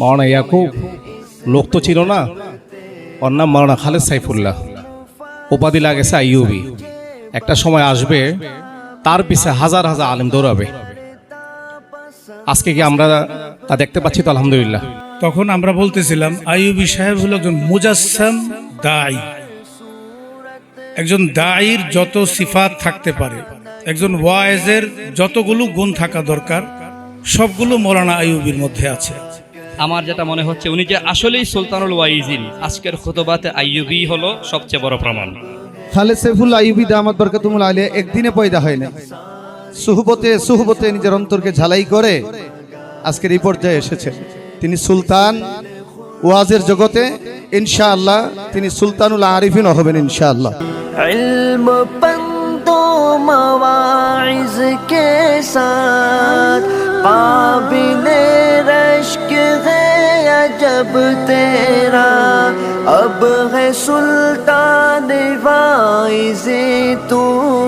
মাওলানা ইয়াকুব, লোক তো ছিল না। ওর নাম মাওলানা খালেদ সাইফুল্লাহ। উপাধি লাগেছে আইউবি একটা সময় আসবে, তার পিছে হাজার হাজার আলেম দৌড়াবে। আজকে কি আমরা তা দেখতে পাচ্ছি তো, আলহামদুলিল্লাহ। তখন আমরা বলতেছিলাম আইউবি সাহেব হলো একজন মুজাসসাম দায়ী একজন দায়ীর যত সিফাত থাকতে পারে, একজন ওয়াইজের যতগুলো গুণ থাকা দরকার, সবগুলো মৌলানা আইউবির মধ্যে আছে। আমার যেটা মনে হচ্ছে উনি যে আসলেই সুলতানুল ওয়াইজিন আজকের খুতবাতে আইয়ুবি হলো সবচেয়ে বড় প্রমাণ খালেদ সাইফুল আইবি দামাত বরকাতুমুল আলিয়া একদিনে পয়দা হয় না সুহবতে সুহবতে নিজের অন্তরকে ঝালাই করে আজকের এই পর্যায়ে এসেছে তিনি সুলতান ওয়াজের জগতে ইনশাআল্লাহ তিনি সুলতানুল আরিফিন হবেন ইনশাআল্লাহ इल्म पंदो मवाइज के साथ काबिल रश्क है شب تیرا اب ہے سلطان وائز تو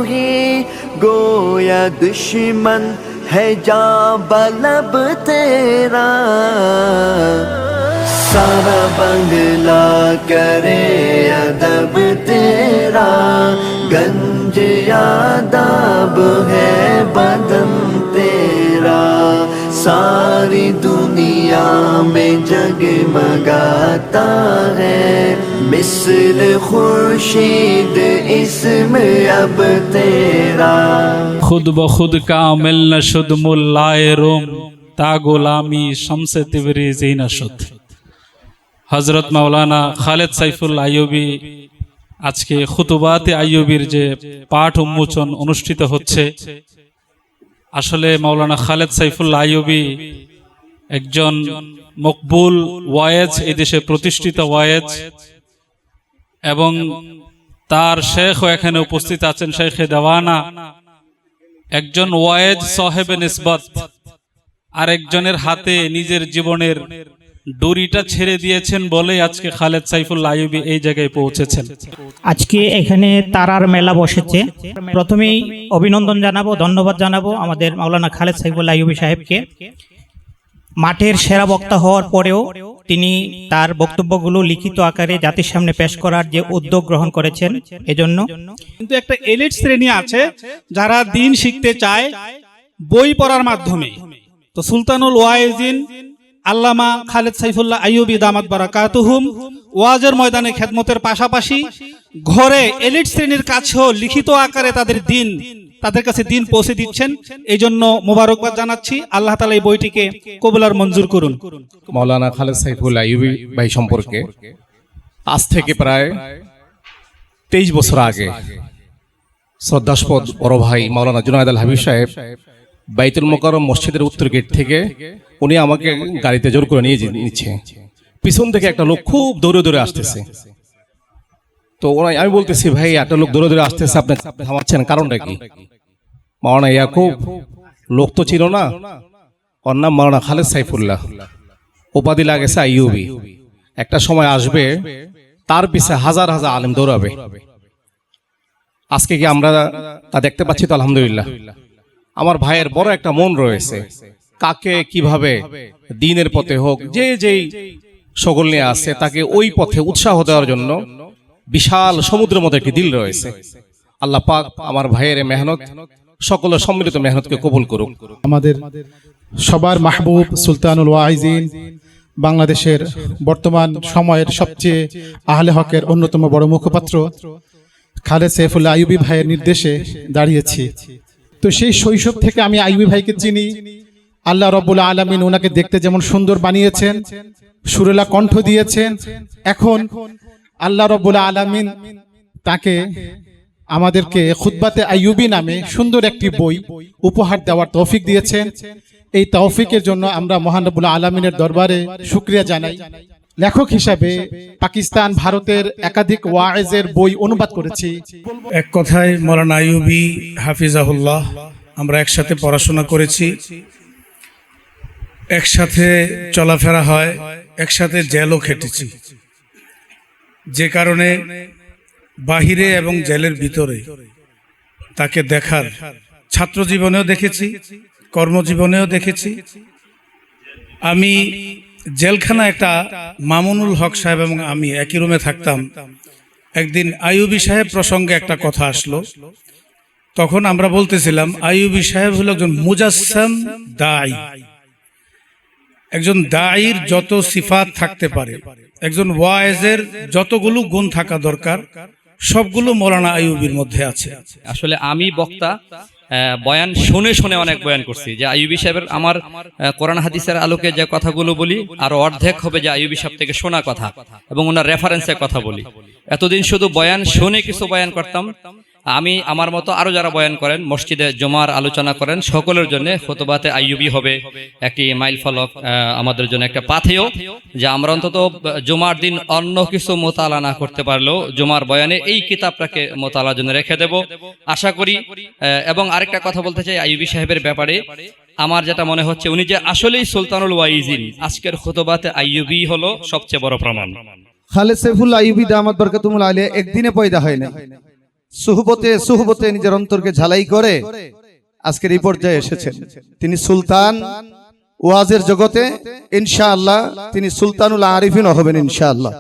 ہی گویا دشمن ہے جا بلب تیرا سارا بنگلہ کرے ادب تیرا، گنج یاداب ہے بدن تیرا۔ सारी दुनिया में जगमगाता है मिसल खुर्शीद इसमें अब तेरा खुद ब खुद का मिल न शुद मुल्लाए रोम ता গোলামি শামসে তিবরিজি নশুদ হজরত মাওলানা খালেদ সাইফুল আইয়ুবী আজকে খুতুবাতে আইয়ুবীর যে পাঠ উন্মোচন অনুষ্ঠিত হচ্ছে আসলে মাওলানা খালেদ সাইফুল্লা আইয়ুবি একজন মকবুল ওয়ায়েজ, এই দেশে প্রতিষ্ঠিত ওয়ায়েজ, এবং তার শেখও এখানে উপস্থিত আছেন শেখে দেওয়ানা। একজন ওয়ায়েজ সাহেবে নিসবত, আরেকজনের হাতে নিজের জীবনের দড়িটা ছেড়ে দিয়েছেন বলে আজকে খালেদ সাইফুল আইয়ুবী এই জায়গায় পৌঁছেছেন। আজকে এখানে তারার মেলা বসেছে। প্রথমেই অভিনন্দন জানাব ধন্যবাদ জানাব আমাদের মাওলানা খালেদ সাইফুল আইয়ুবী সাহেবকে। মাঠের সেরা বক্তা হওয়ার পরেও তিনি তার বক্তব্যগুলো লিখিত আকারে জাতির সামনে পেশ করার যে উদ্যোগ গ্রহণ করেছেন এজন্য। কিন্তু একটা এলিট শ্রেণি আছে যারা দিন শিখতে চায় বই পড়ার মাধ্যমে। তো সুলতানুল ওয়াইজিন আল্লামা খালেদ সাইফুল্লাহ আইয়ুবি দামাত বারাকাতুহুম ওয়াজের ময়দানে খেদমতের পাশাপাশি ঘরে এলিট শ্রেণির কাছেও লিখিত আকারে তাদের দিন, তাদের কাছে দিন পৌঁছে দিচ্ছেন। এই জন্য মোবারকবাদ জানাচ্ছি। আল্লাহ তালা এই বইটিকে কবুলার মঞ্জুর করুন। মাওলানা খালেদ সাইফুল আইয়ুবী ভাই সম্পর্কে আজ থেকে প্রায় তেইশ বছর আগে শ্রদ্ধাস্পদ বড় ভাই মাওলানা জুনায়দ আল হাবিব সাহেব বাইতুল মোকারম মসজিদের উত্তর গেট থেকে উনি আমাকে গাড়িতে জোর করে নিয়ে নিচ্ছে। পিছন থেকে একটা লোক খুব দৌড়ে দৌড়ে আসতেছে। তো ওরা আমি বলতেছি, ভাই, একটা লোক দৌড়ে দৌড়ে আসতেছে, আপনি থামাচ্ছেন কারণটা কি? মাওলানা ইয়াকুব, লোক তো ছিল না। ওর নাম মাওলানা খালেদ সাইফুল্লাহ। উপাধি লাগেছে আইয়ুবি। একটা সময় আসবে, তার পিছে হাজার হাজার আলেম দৌড়াবে। আজকে কি আমরা তা দেখতে পাচ্ছি তো? আলহামদুলিল্লাহ। আমার ভাইয়ের বড় একটা মন রয়েছে। কাকে কীভাবে দিনের পথে হোক, যে যেই সকল নিয়ে আছে, তাকে ওই পথে উৎসাহ দেওয়ার জন্য বিশাল সমুদ্রের মধ্যে একটি দিল রয়েছে। আল্লাহ পাক আমার ভাইয়ের মেহনত, সকল সম্মিলিত মেহনতকে কবুল করুক। আমাদের সবার মাহবুব সুলতানুল ওয়াইজিন, বাংলাদেশের বর্তমান সময়ের সবচেয়ে আহলে হকের অন্যতম বড় মুখপাত্র খালেদ সৈফুল্লাহ আইয়ুবী ভাইয়ের নির্দেশে দাঁড়িয়েছি। তো সেই শৈশব থেকে আমি আইয়ুবী ভাইকে চিনি। আল্লাহ রব্বুল আলমিন ওনাকে দেখতে যেমন সুন্দর বানিয়েছেন, সুরেলা কণ্ঠ দিয়েছেন। এখন আল্লাহ রব্বুল আলমিন তাকে আমাদেরকে খুতবাতে আইয়ুবি নামে সুন্দর একটি বই উপহার দেওয়ার তৌফিক দিয়েছেন। এই তৌফিকের জন্য আমরা মহান রব্বুল আলমিনের দরবারে শুক্রিয়া জানাই। লেখক হিসাবে পাকিস্তান ভারতের একাধিক ওয়াইজের বই অনুবাদ করেছি। এক কথায় মৌলানা আইয়ুবী হাফিজাহুল্লাহ, আমরা একসাথে পড়াশোনা করেছি। একসাথে চলাফেরা হয়, একসাথে জেলও খেটেছি। যে কারণে বাহিরে এবং জেলের ভিতরে তাকে দেখার ছাত্র জীবনেও দেখেছি, কর্মজীবনেও দেখেছি। আমি জেলখানা একটা মামুনুল হক সাহেব এবং আমি একই রুমে থাকতাম। একদিন আইয়ুবি সাহেব প্রসঙ্গে একটা কথা আসলো। তখন আমরা বলতেছিলাম, আইয়ুবি সাহেব হলো একজন মুজাসসাম দাই একজন দায়ীর যত সিফাত থাকতে পারে, একজন ওয়াইজের যতগুলো গুণ থাকা দরকার, সবগুলো মৌলানা আইয়ুবির মধ্যে আছে। আসলে আমি বক্তা বয়ান শুনে শুনে অনেক বয়ান করছি। যে আইবি সাহেবের আমার কোরআন হাদিসের আলোকে যে কথাগুলো বলি, আর অর্ধেক হবে যে আইবি সাহেব থেকে শোনা কথা এবং ওনার রেফারেন্সের কথা বলি। এতদিন শুধু বয়ান শুনে কিছু বয়ান করতাম আমি আমার মতো আরও যারা বয়ান করেন, মসজিদে জমার আলোচনা করেন, সকলের জন্য খোতবাতে আইয়ুবি হবে। একটি মাইল ফলক আমাদের জন্য একটা পাথেয়, যে আমরা অন্তত জুমার দিন অন্য কিছু মোতালা না করতে পারলেও জমার বয়ানে এই কিতাবটাকে মোতালার জন্য রেখে দেব। আশা করি এবং আরেকটা কথা বলতে চাই আইয়ুবি সাহেবের ব্যাপারে। আমার যেটা মনে হচ্ছে, উনি যে আসলেই সুলতানুল ওয়াইজিন, আজকের খুতবাতে আইয়ুবি হলো সবচেয়ে বড় প্রমাণ। খালেদ সাইফুল্লাহ আইয়ুবী দামাত বরকাতুমুল আলিয়া একদিনে পয়দা হয় না সুহবতে সুহবতে নিজের অন্তরকে ঝালাই করে আজকের এই পর্যায়ে এসেছেন। তিনি সুলতান ওয়াজের জগতে, ইনশাআল্লাহ তিনি সুলতানুল আরিফিন হবেন, ইনশাআল্লাহ।